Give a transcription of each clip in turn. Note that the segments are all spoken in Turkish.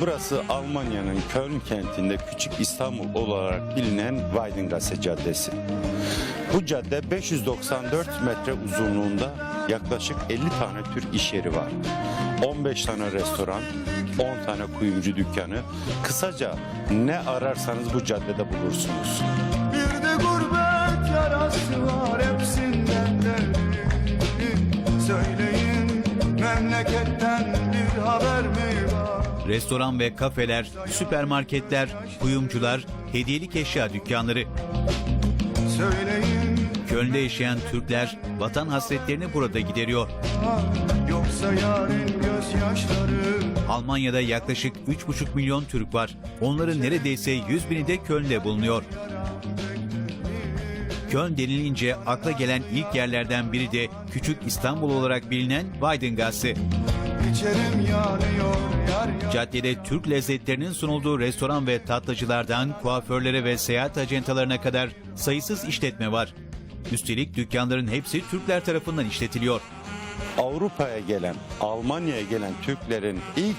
Burası Almanya'nın Köln kentinde Küçük İstanbul olarak bilinen Weidengasse Caddesi. Bu cadde 594 metre uzunluğunda yaklaşık 50 tane Türk iş yeri var. 15 tane restoran, 10 tane kuyumcu dükkanı. Kısaca ne ararsanız bu caddede bulursunuz. Bir de gurbet yarası var hepsinden derin Söyleyin memleketten bir haber mi Restoran ve kafeler, süpermarketler, kuyumcular, hediyelik eşya dükkanları. Söyleyin Köln'de yaşayan Türkler vatan hasretlerini burada gideriyor. yoksa yarın gözyaşları Almanya'da yaklaşık 3,5 milyon Türk var. Onların neredeyse 100 bini de Köln'de bulunuyor. Köln denilince akla gelen ilk yerlerden biri de küçük İstanbul olarak bilinen Weidengasse. İçerim yanıyor yar yar Caddede Türk lezzetlerinin sunulduğu restoran ve tatlıcılardan kuaförlere ve seyahat acentalarına kadar sayısız işletme var. Üstelik dükkanların hepsi Türkler tarafından işletiliyor. Avrupa'ya gelen, Almanya'ya gelen Türklerin ilk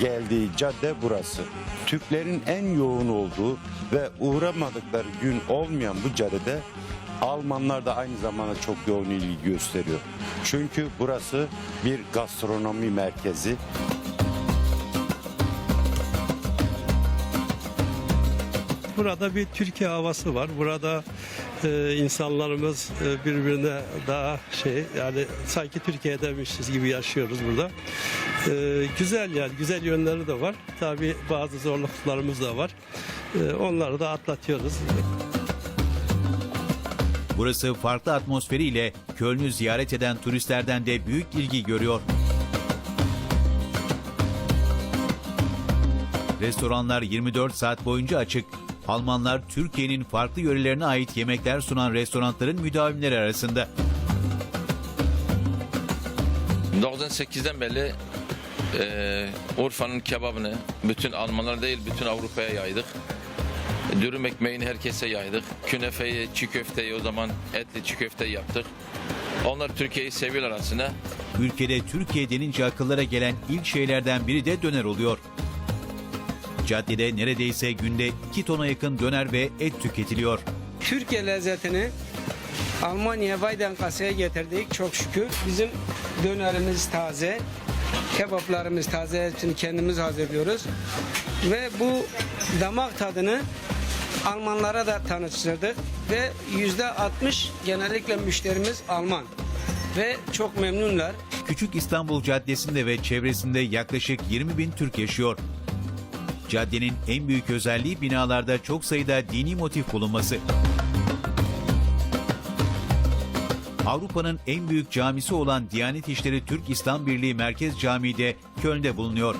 geldiği cadde burası. Türklerin en yoğun olduğu ve uğramadıkları gün olmayan bu caddede Almanlar da aynı zamanda çok yoğun ilgi gösteriyor. Çünkü burası bir gastronomi merkezi. Burada bir Türkiye havası var. Burada e, insanlarımız e, birbirine daha şey yani sanki Türkiye'deymişiz gibi yaşıyoruz burada. E, güzel yani güzel yönleri de var. Tabii bazı zorluklarımız da var. E, onları da atlatıyoruz. Burası farklı atmosferiyle Köln'ü ziyaret eden turistlerden de büyük ilgi görüyor. Restoranlar 24 saat boyunca açık. Almanlar Türkiye'nin farklı yörelerine ait yemekler sunan restoranların müdavimleri arasında. 98'den beri e, Urfa'nın kebabını bütün Almanlar değil bütün Avrupa'ya yaydık. Dürüm ekmeğini herkese yaydık. Künefeyi, çiğ köfteyi o zaman etli çiğ köfteyi yaptık. Onlar Türkiye'yi seviyorlar aslında. Ülkede Türkiye denince akıllara gelen ilk şeylerden biri de döner oluyor. Caddede neredeyse günde 2 tona yakın döner ve et tüketiliyor. Türkiye lezzetini Almanya Weidenkasse'ye getirdik çok şükür. Bizim dönerimiz taze, kebaplarımız taze, hepsini kendimiz hazırlıyoruz. Ve bu damak tadını Almanlara da tanıtırdık ve yüzde 60 genellikle müşterimiz Alman ve çok memnunlar. Küçük İstanbul Caddesi'nde ve çevresinde yaklaşık 20 bin Türk yaşıyor. Caddenin en büyük özelliği binalarda çok sayıda dini motif bulunması. Avrupa'nın en büyük camisi olan Diyanet İşleri Türk İslam Birliği Merkez Camii de Köln'de bulunuyor.